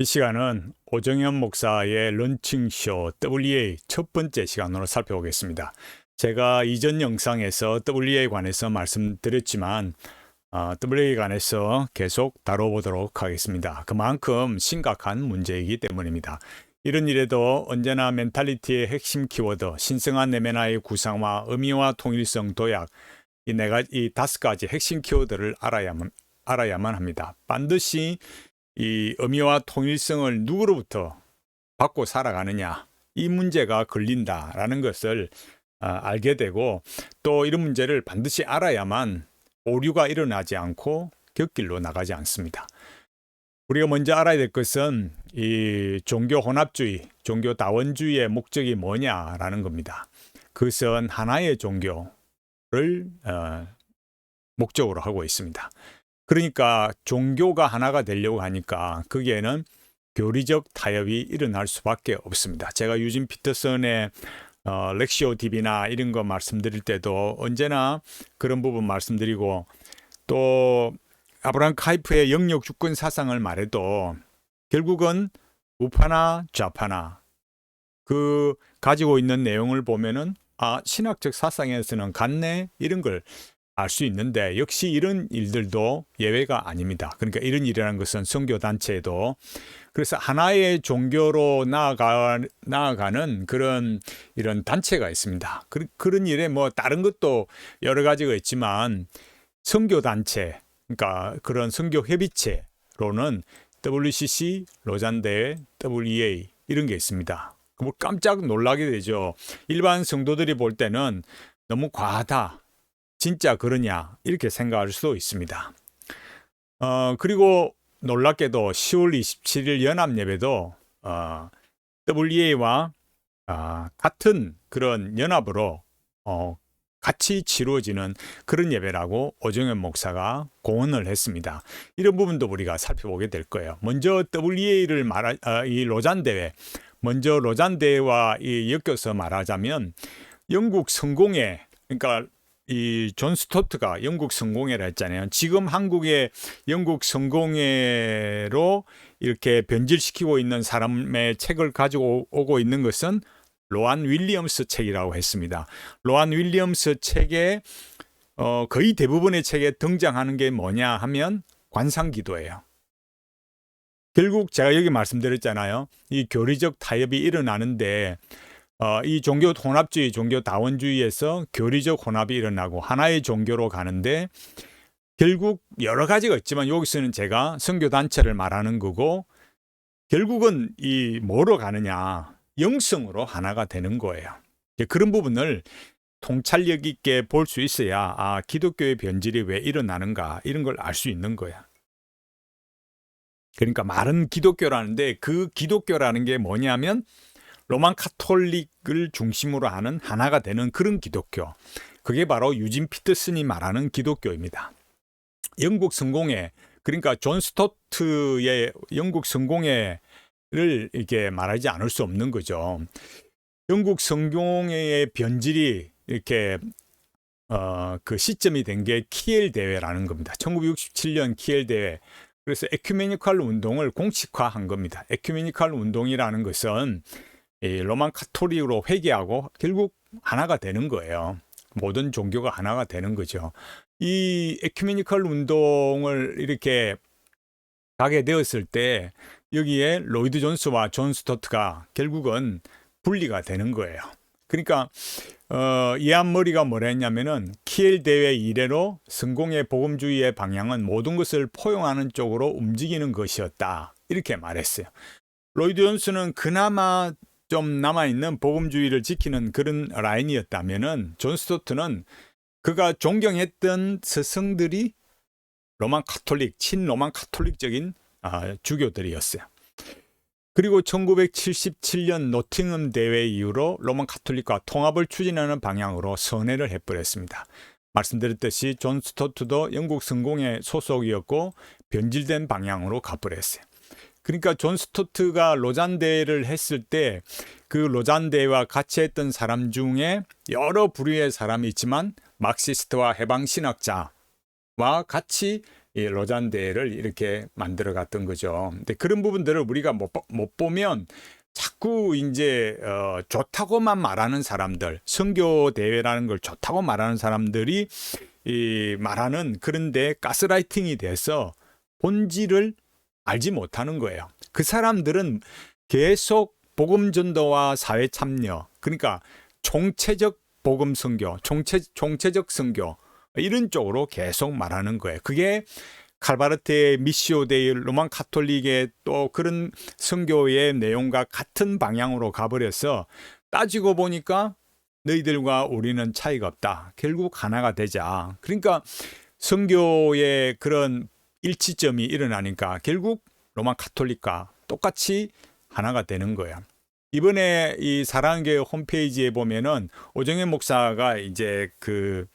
이 시간은 오정현 목사의 런칭쇼 WA 첫 번째 시간으로 살펴보겠습니다. 제가 이전 영상에서 WA에 관해서 말씀드렸지만 어, WA에 관해서 계속 다뤄보도록 하겠습니다. 그만큼 심각한 문제이기 때문입니다. 이런 일에도 언제나 멘탈리티의 핵심 키워드, 신성한 내면화의 구상화, 의미와 통일성, 도약, 이 내가 이 다섯 가지 핵심 키워드를 알아야만 알아야만 합니다. 반드시 이 의미와 통일성을 누구로부터 받고 살아가느냐 이 문제가 걸린다라는 것을 아, 알게 되고 또 이런 문제를 반드시 알아야만 오류가 일어나지 않고 곁길로 나가지 않습니다. 우리가 먼저 알아야 될 것은 이 종교 혼합주의, 종교 다원주의의 목적이 뭐냐라는 겁니다. 그것은 하나의 종교를 어, 목적으로 하고 있습니다. 그러니까 종교가 하나가 되려고 하니까 거기에는 교리적 타협이 일어날 수밖에 없습니다. 제가 유진 피터슨의 어, 렉시오 DB나 이런 거 말씀드릴 때도 언제나 그런 부분 말씀드리고 또 아브라함 카이프의 영역 주권 사상을 말해도 결국은 우파나 좌파나 그 가지고 있는 내용을 보면은 아 신학적 사상에서는 같네 이런 걸 알 수 있는데 역시 이런 일들도 예외가 아닙니다. 그러니까 이런 일이라는 것은 선교 단체에도 그래서 하나의 종교로 나아가 나아가는 그런 이런 단체가 있습니다. 그, 그런 일에 뭐 다른 것도 여러 가지가 있지만 선교 단체 그러니까 그런 선교 협의체로는 WCC, 로잔대, WEA 이런 게 있습니다. 뭐 깜짝 놀라게 되죠. 일반 성도들이 볼 때는 너무 과하다. 진짜 그러냐 이렇게 생각할 수도 있습니다. 어, 그리고 놀랍게도 10월 27일 연합 예배도 어, WEA와 어, 같은 그런 연합으로 어, 같이 치루어지는 그런 예배라고 오정현 목사가 공언을 했습니다. 이런 부분도 우리가 살펴보게 될 거예요. 먼저 WEA를 말하 어, 이 로잔 대회, 먼저 로잔 대회와 이 엮여서 말하자면 영국 성공회, 그러니까 이 존 스토트가 영국 성공회라 했잖아요. 지금 한국의 영국 성공회로 이렇게 변질시키고 있는 사람의 책을 가지고 오고 있는 것은 로안 윌리엄스 책이라고 했습니다. 로안 윌리엄스 책에 어, 거의 대부분의 책에 등장하는 게 뭐냐 하면 관상기도예요. 결국 제가 여기 말씀드렸잖아요. 이 교리적 타협이 일어나는데 어, 이 종교 혼합주의, 종교 다원주의에서 교리적 혼합이 일어나고 하나의 종교로 가는데 결국 여러 가지가 있지만 여기서는 제가 선교 단체를 말하는 거고 결국은 이 뭐로 가느냐 영성으로 하나가 되는 거예요. 그런 부분을 통찰력 있게 볼 수 있어야 아 기독교의 변질이 왜 일어나는가 이런 걸 알 수 있는 거야. 그러니까 말은 기독교라는데 그 기독교라는 게 뭐냐면 로만 카톨릭을 중심으로 하는 하나가 되는 그런 기독교. 그게 바로 유진 피터슨이 말하는 기독교입니다. 영국 성공회 그러니까 존 스토트의 영국 성공회를 이렇게 말하지 않을 수 없는 거죠. 영국 성공회의 변질이 이렇게 어, 그 시점이 된 게 키엘 대회라는 겁니다. 1967년 키엘 대회. 그래서 에큐메니컬 운동을 공식화한 겁니다. 에큐메니컬 운동이라는 것은 이 로만 카톨릭으로 회개하고 결국 하나가 되는 거예요. 모든 종교가 하나가 되는 거죠. 이 에큐메니컬 운동을 이렇게 가게 되었을 때 여기에 로이드 존스와 존 스토트가 결국은 분리가 되는 거예요. 그러니까 어, 이한 머리가 뭐라 했냐면은 키엘 대회 이래로 성공의 복음주의의 방향은 모든 것을 포용하는 쪽으로 움직이는 것이었다. 이렇게 말했어요. 로이드 존스는 그나마 좀 남아있는 복음주의를 지키는 그런 라인이었다면은 존 스토트는 그가 존경했던 스승들이 로만 카톨릭, 친로만 카톨릭적인 아, 주교들이었어요. 그리고 1977년 노팅엄 대회 이후로 로만 카톨릭과 통합을 추진하는 방향으로 선회를 해버렸습니다. 말씀드렸듯이 존 스토트도 영국 성공의 소속이었고 변질된 방향으로 가버렸어요. 그러니까 존 스토트가 로잔대를 했을 때 그 로잔대와 같이 했던 사람 중에 여러 부류의 사람이 있지만 막시스트와 해방 신학자와 같이 이 로잔대를 이렇게 만들어 갔던 거죠. 근데 그런 부분들을 우리가 못, 보- 못 보면 자꾸 이제 어, 좋다고만 말하는 사람들, 선교 대회라는 걸 좋다고 말하는 사람들이 이 말하는 그런데 가스라이팅이 돼서 본질을 알지 못하는 거예요. 그 사람들은 계속 복음 전도와 사회 참여, 그러니까 총체적 복음 선교, 총체 총체적 선교 이런 쪽으로 계속 말하는 거예요. 그게 칼바르트의 미시오 데이 로만 카톨릭의 또 그런 선교의 내용과 같은 방향으로 가버려서 따지고 보니까 너희들과 우리는 차이가 없다. 결국 하나가 되자. 그러니까 선교의 그런 일치점이 일어나니까 결국 로만 카톨릭과 똑같이 하나가 되는 거야. 이번에 이 사랑교회 홈페이지에 보면은 오정현 목사가 이제 그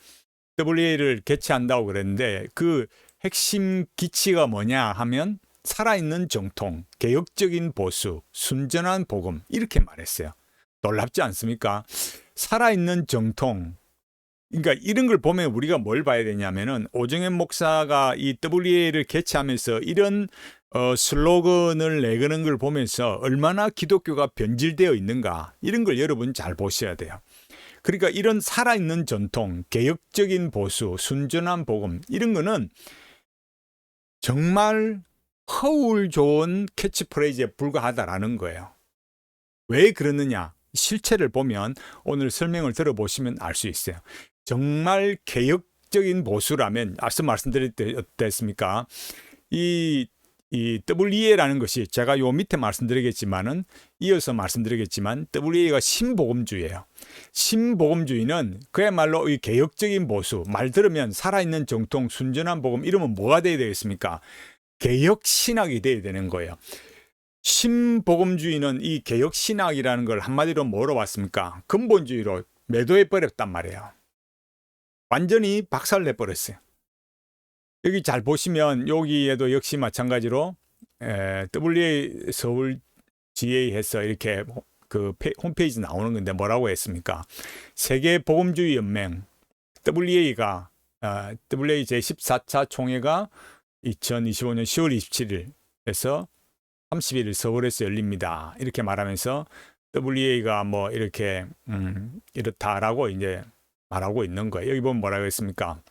WA를 개최한다고 그랬는데 그 핵심 기치가 뭐냐 하면 살아있는 정통, 개혁적인 보수, 순전한 복음 이렇게 말했어요. 놀랍지 않습니까? 살아있는 정통. 그러니까 이런 걸 보면 우리가 뭘 봐야 되냐면은 오정현 목사가 이 WA를 개최하면서 이런 어, 슬로건을 내거는 걸 보면서 얼마나 기독교가 변질되어 있는가 이런 걸 여러분 잘 보셔야 돼요. 그러니까 이런 살아있는 전통, 개혁적인 보수, 순전한 복음 이런 거는 정말 허울 좋은 캐치프레이즈에 불과하다라는 거예요. 왜 그러느냐? 실체를 보면 오늘 설명을 들어보시면 알 수 있어요. 정말 개혁적인 보수라면 앞서 말씀드렸듯이 어땠습니까? 이, 이 WEA라는 것이 제가 요 밑에 말씀드리겠지만은 이어서 말씀드리겠지만 WEA가 신복음주의예요. 신복음주의는 그야말로 이 개혁적인 보수, 말 들으면 살아있는 정통, 순전한 복음 이러면 뭐가 돼야 되겠습니까? 개혁 신학이 돼야 되는 거예요. 신복음주의는 이 개혁 신학이라는 걸 한마디로 뭐로 봤습니까? 근본주의로 매도해 버렸단 말이에요. 완전히 박살 내 버렸어요. 여기 잘 보시면 여기에도 역시 마찬가지로 에, WA 서울 GA 해서 이렇게 그 페- 홈페이지 나오는 건데 뭐라고 했습니까? 세계 복음주의 연맹 WA가 어, WA 제 14차 총회가 2025년 10월 27일에서 31일 서울에서 열립니다. 이렇게 말하면서 WA가 뭐 이렇게 음, 이렇다라고 이제 말하고 있는 거예요. 여기 뭐라고 했습니까?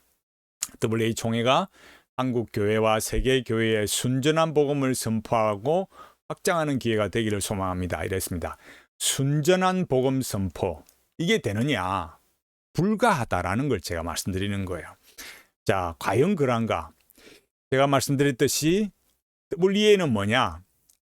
WA 총회가 한국 교회와 세계 교회의 순전한 복음을 선포하고 확장하는 기회가 되기를 소망합니다. 이랬습니다. 순전한 복음 선포 이게 되느냐? 불가하다라는 걸 제가 말씀드리는 거예요. 자, 과연 그런가? 제가 말씀드렸듯이 WEA는 뭐냐?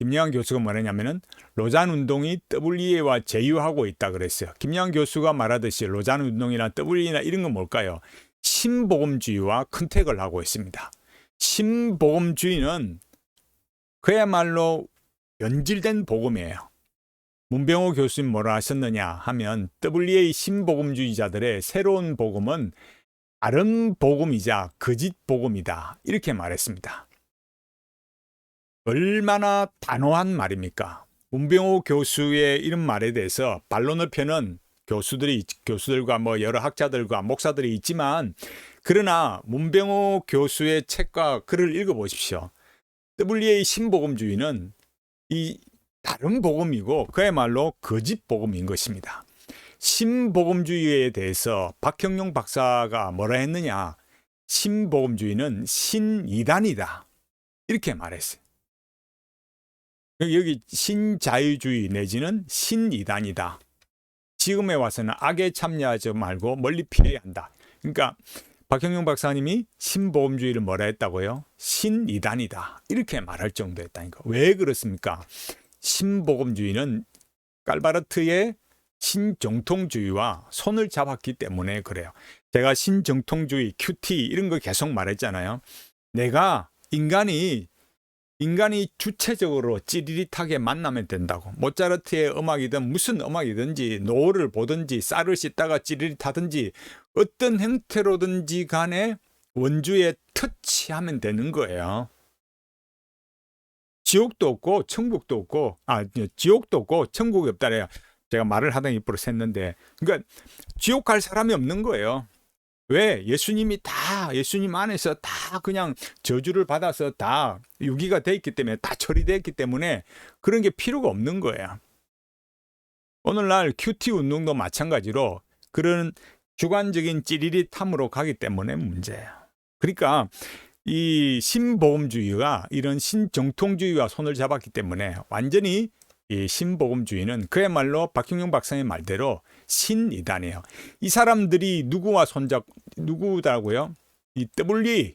김영환 교수가 뭐냐면은 로잔 운동이 WEA와 제휴하고 있다 그랬어요. 김영환 교수가 말하듯이 로잔 운동이나 WEA나 이런 건 뭘까요? 신복음주의와 컨택을 하고 있습니다. 신복음주의는 그야말로 변질된 복음이에요. 문병호 교수님 뭐라 하셨느냐 하면 WA 신복음주의자들의 새로운 복음은 다른 복음이자 거짓 복음이다. 이렇게 말했습니다. 얼마나 단호한 말입니까? 문병호 교수의 이런 말에 대해서 반론을 펴는 교수들이 교수들과 뭐 여러 학자들과 목사들이 있지만 그러나 문병호 교수의 책과 글을 읽어 보십시오. WA 신복음주의는 이 다른 복음이고 그야말로 거짓 복음인 것입니다. 신복음주의에 대해서 박형용 박사가 뭐라 했느냐? 신복음주의는 신이단이다. 이렇게 말했어요. 여기, 여기 신자유주의 내지는 신이단이다. 지금에 와서는 악에 참여하지 말고 멀리 피해야 한다. 그러니까 박형용 박사님이 신보험주의를 뭐라 했다고요? 신이단이다. 이렇게 말할 정도였다니까. 왜 그렇습니까? 신복음주의는 깔바르트의 신정통주의와 손을 잡았기 때문에 그래요. 제가 신정통주의, 큐티 이런 거 계속 말했잖아요. 내가 인간이 인간이 주체적으로 찌릿하게 만나면 된다고. 모차르트의 음악이든 무슨 음악이든지 노을을 보든지 쌀을 씻다가 찌릿하든지 어떤 형태로든지 간에 원주에 터치하면 되는 거예요. 지옥도 없고 천국도 없고 아 지옥도 없고 천국이 없다래요. 제가 말을 하다 입으로 샜는데 그러니까 지옥 갈 사람이 없는 거예요. 왜? 예수님이 다 예수님 안에서 다 그냥 저주를 받아서 다 유기가 돼 있기 때문에 다 처리돼 있기 때문에 그런 게 필요가 없는 거야. 오늘날 큐티 운동도 마찬가지로 그런 주관적인 찌리릿함으로 가기 때문에 문제야. 그러니까 이 신보험주의가 이런 신정통주의와 손을 잡았기 때문에 완전히 이 신보험주의는 그야말로 박형용 박사의 말대로 신이단이에요. 이 사람들이 누구와 손잡 누구다고요? 이 WA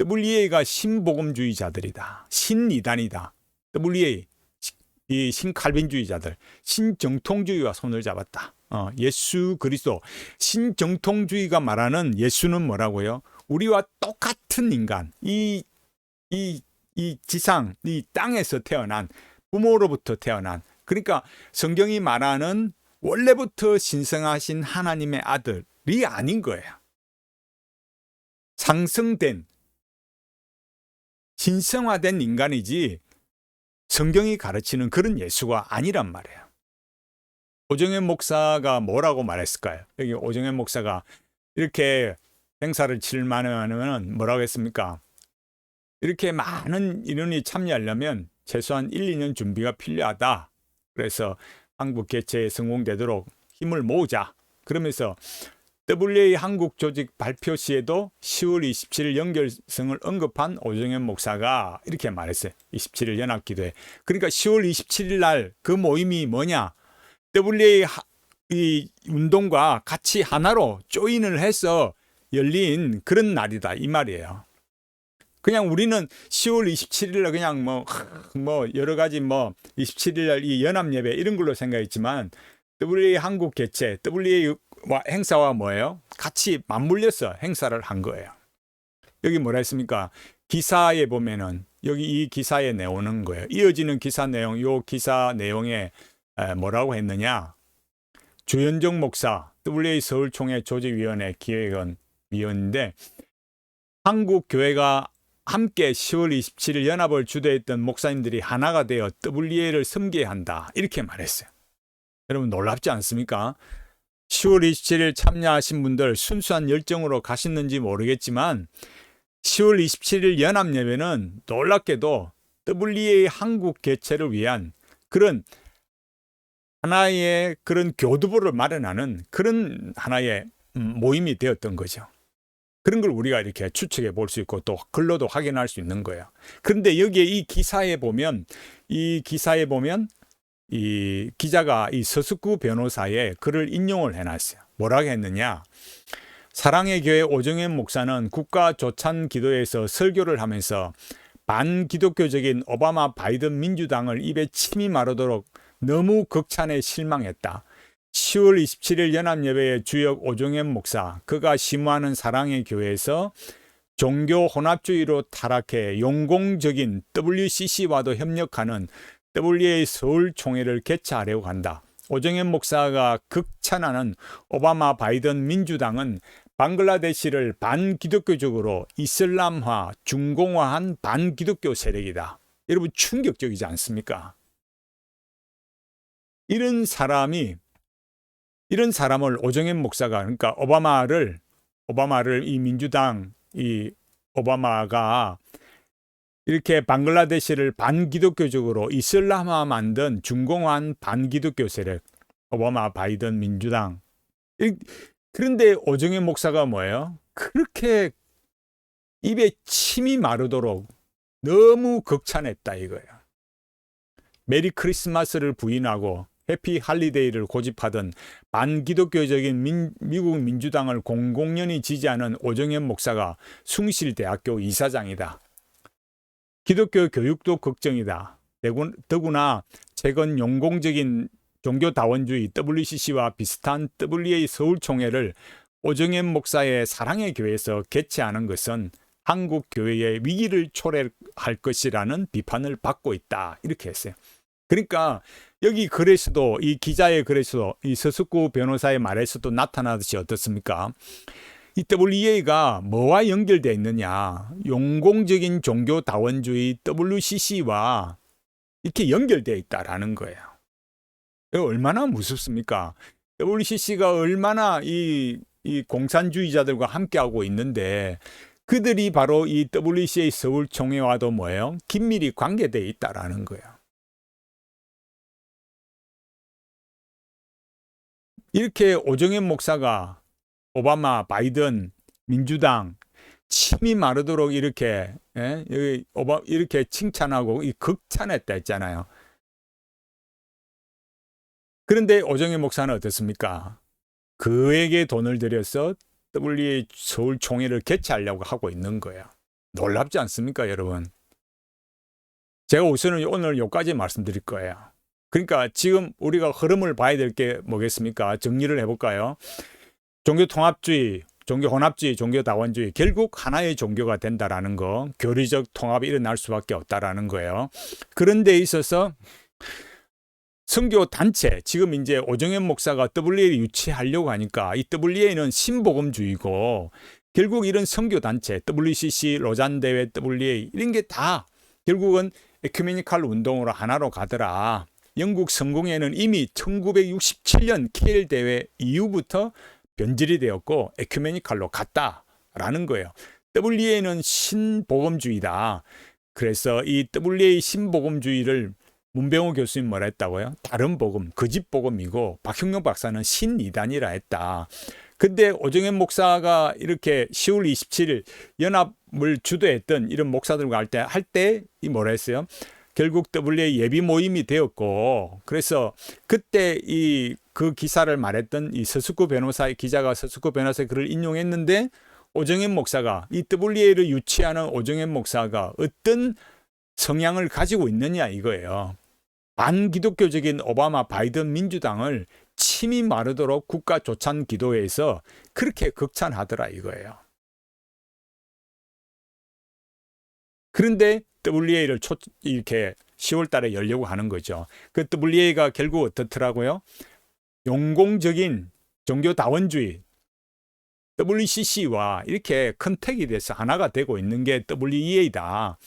WA가 신복음주의자들이다. 신이단이다. WA 이 신칼빈주의자들 신정통주의와 손을 잡았다. 어, 예수 그리스도 신정통주의가 말하는 예수는 뭐라고요? 우리와 똑같은 인간 이이이 지상 이 땅에서 태어난 부모로부터 태어난 그러니까 성경이 말하는 원래부터 신성하신 하나님의 아들이 아닌 거예요. 상승된 신성화된 인간이지 성경이 가르치는 그런 예수가 아니란 말이에요. 오정현 목사가 뭐라고 말했을까요? 여기 오정현 목사가 이렇게 행사를 칠 만 하면 뭐라고 했습니까? 이렇게 많은 인원이 참여하려면 최소한 1, 2년 준비가 필요하다. 그래서 한국 개최에 성공되도록 힘을 모으자. 그러면서 WA 한국 조직 발표 시에도 10월 27일 연결성을 언급한 오정현 목사가 이렇게 말했어요. 27일 연합기도회. 그러니까 10월 27일 날 그 모임이 뭐냐? WA 이 운동과 같이 하나로 조인을 해서 열린 그런 날이다 이 말이에요. 그냥 우리는 10월 27일 날 그냥 뭐, 뭐 여러 가지 뭐 27일 날 이 연합 예배 이런 걸로 생각했지만 WA 한국 개최, WA 행사와 뭐예요? 같이 맞물려서 행사를 한 거예요. 여기 뭐라 했습니까? 기사에 보면은 여기 이 기사에 내오는 거예요. 이어지는 기사 내용, 요 기사 내용에 뭐라고 했느냐? 주현정 목사, WA 서울총회 조직위원회 기획원 위원인데 한국 교회가 함께 10월 27일 연합을 주도했던 목사님들이 하나가 되어 WA를 섬겨야 한다. 이렇게 말했어요. 여러분 놀랍지 않습니까? 10월 27일 참여하신 분들 순수한 열정으로 가셨는지 모르겠지만 10월 27일 연합 예배는 놀랍게도 WA 한국 개최를 위한 그런 하나의 그런 교두보를 마련하는 그런 하나의 음, 모임이 되었던 거죠. 그런 걸 우리가 이렇게 추측해 볼 수 있고 또 글로도 확인할 수 있는 거예요. 그런데 여기에 이 기사에 보면 이 기사에 보면 이 기자가 이 서숙구 변호사의 글을 인용을 해놨어요. 뭐라고 했느냐? 사랑의 교회 오정현 목사는 국가 조찬 기도에서 설교를 하면서 반기독교적인 오바마 바이든 민주당을 입에 침이 마르도록 너무 극찬에 실망했다. 10월 27일 연합예배의 주역 오종현 목사, 그가 심무하는 사랑의 교회에서 종교 혼합주의로 타락해 용공적인 WCC와도 협력하는 WA 서울 총회를 개최하려고 한다. 오정현 목사가 극찬하는 오바마 바이든 민주당은 방글라데시를 반기독교적으로 이슬람화, 중공화한 반기독교 세력이다. 여러분 충격적이지 않습니까? 이런 사람이 이런 사람을 오정현 목사가 그러니까 오바마를 오바마를 이 민주당 이 오바마가 이렇게 방글라데시를 반기독교적으로 이슬람화 만든 중공한 반기독교 세력 오바마 바이든 민주당 그런데 오정현 목사가 뭐예요? 그렇게 입에 침이 마르도록 너무 극찬했다 이거예요. 메리 크리스마스를 부인하고 해피 할리데이를 고집하던 반기독교적인 민, 미국 민주당을 공공연히 지지하는 오정현 목사가 숭실대학교 이사장이다. 기독교 교육도 걱정이다. 더구나 최근 용공적인 종교다원주의 WCC와 비슷한 WA 서울총회를 오정현 목사의 사랑의 교회에서 개최하는 것은 한국 교회의 위기를 초래할 것이라는 비판을 받고 있다. 이렇게 했어요. 그러니까 여기 글에서도 이 기자의 글에서도 이 서숙구 변호사의 말에서도 나타나듯이 어떻습니까? 이 WEA가 뭐와 연결되어 있느냐? 용공적인 종교 다원주의 WCC와 이렇게 연결되어 있다라는 거예요. 얼마나 무섭습니까? WCC가 얼마나 이, 이 공산주의자들과 함께하고 있는데 그들이 바로 이 WCA 서울 총회와도 뭐예요? 긴밀히 관계되어 있다라는 거예요. 이렇게 오정현 목사가 오바마, 바이든, 민주당 침이 마르도록 이렇게 예? 이렇게 칭찬하고 이 극찬했다 했잖아요. 그런데 오정현 목사는 어떻습니까? 그에게 돈을 들여서 WA 서울 총회를 개최하려고 하고 있는 거예요. 놀랍지 않습니까, 여러분? 제가 우선은 오늘 여기까지 말씀드릴 거예요. 그러니까 지금 우리가 흐름을 봐야 될 게 뭐겠습니까? 정리를 해볼까요? 종교 통합주의, 종교 혼합주의, 종교 다원주의 결국 하나의 종교가 된다라는 거, 교리적 통합이 일어날 수밖에 없다라는 거예요. 그런 데 있어서 선교 단체 지금 이제 오정현 목사가 WA를 유치하려고 하니까 이 WA는 신복음주의고 결국 이런 선교 단체 WCC 로잔 대회 WA 이런 게 다 결국은 에큐메니칼 운동으로 하나로 가더라. 영국 성공회는 이미 1967년 KL 대회 이후부터 변질이 되었고 에큐메니칼로 갔다라는 거예요. WA는 신복음주의다. 그래서 이 WA 신복음주의를 문병호 교수님 뭐라 했다고요? 다른 복음, 거짓 복음이고 박형룡 박사는 신이단이라 했다. 근데 오정현 목사가 이렇게 10월 27일 연합을 주도했던 이런 목사들과 할 때 할 때 이 뭐라 했어요? 결국 WA 예비 모임이 되었고 그래서 그때 이 그 기사를 말했던 이 서숙구 변호사의 기자가 서숙구 변호사의 글을 인용했는데 오정현 목사가 이 WA를 유치하는 오정현 목사가 어떤 성향을 가지고 있느냐 이거예요. 반기독교적인 오바마 바이든 민주당을 침이 마르도록 국가 조찬 기도회에서 그렇게 극찬하더라 이거예요. 그런데 WA를 초, 이렇게 10월 달에 열려고 하는 거죠. 그 WA가 결국 어떻더라고요? 용공적인 종교다원주의 WCC와 이렇게 컨택이 돼서 하나가 되고 있는 게 WEA다.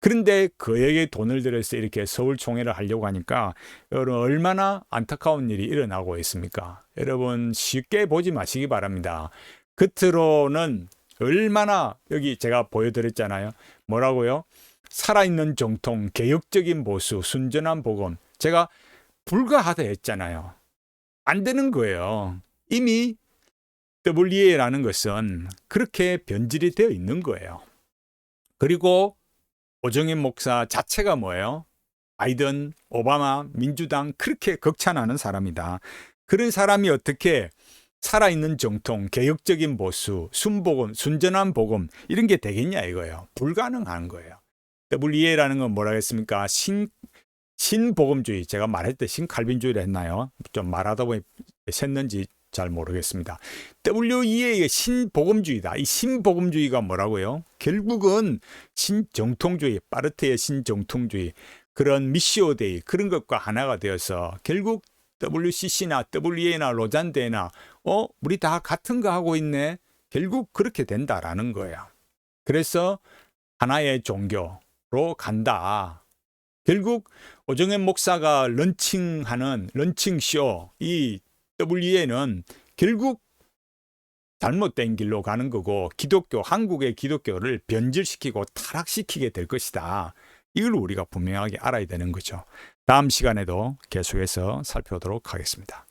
그런데 그에게 돈을 들여서 이렇게 서울 총회를 하려고 하니까 여러분 얼마나 안타까운 일이 일어나고 있습니까? 여러분 쉽게 보지 마시기 바랍니다. 겉으로는 얼마나 여기 제가 보여드렸잖아요. 뭐라고요? 살아있는 정통, 개혁적인 보수, 순전한 복음. 제가 불가하다 했잖아요. 안 되는 거예요. 이미 WEA라는 것은 그렇게 변질이 되어 있는 거예요. 그리고 오정현 목사 자체가 뭐예요? 바이든, 오바마, 민주당 그렇게 극찬하는 사람이다. 그런 사람이 어떻게 살아있는 정통, 개혁적인 보수, 순복음, 순전한 복음 이런 게 되겠냐 이거예요. 불가능한 거예요. WEA라는 건 뭐라 했습니까? 신 신복음주의 제가 말했듯 신칼빈주의를 했나요? 좀 말하다 보니 샜는지 잘 모르겠습니다. WEA의 신복음주의다. 이 신복음주의가 뭐라고요? 결국은 신정통주의, 파르테의 신정통주의, 그런 미시오데이 그런 것과 하나가 되어서 결국 WCC나 WEA나 로잔데나 어 우리 다 같은 거 하고 있네. 결국 그렇게 된다라는 거야. 그래서 하나의 종교 로 간다. 결국 오정현 목사가 런칭하는 런칭쇼 이 WE는 결국 잘못된 길로 가는 거고 기독교 한국의 기독교를 변질시키고 타락시키게 될 것이다. 이걸 우리가 분명하게 알아야 되는 거죠. 다음 시간에도 계속해서 살펴보도록 하겠습니다.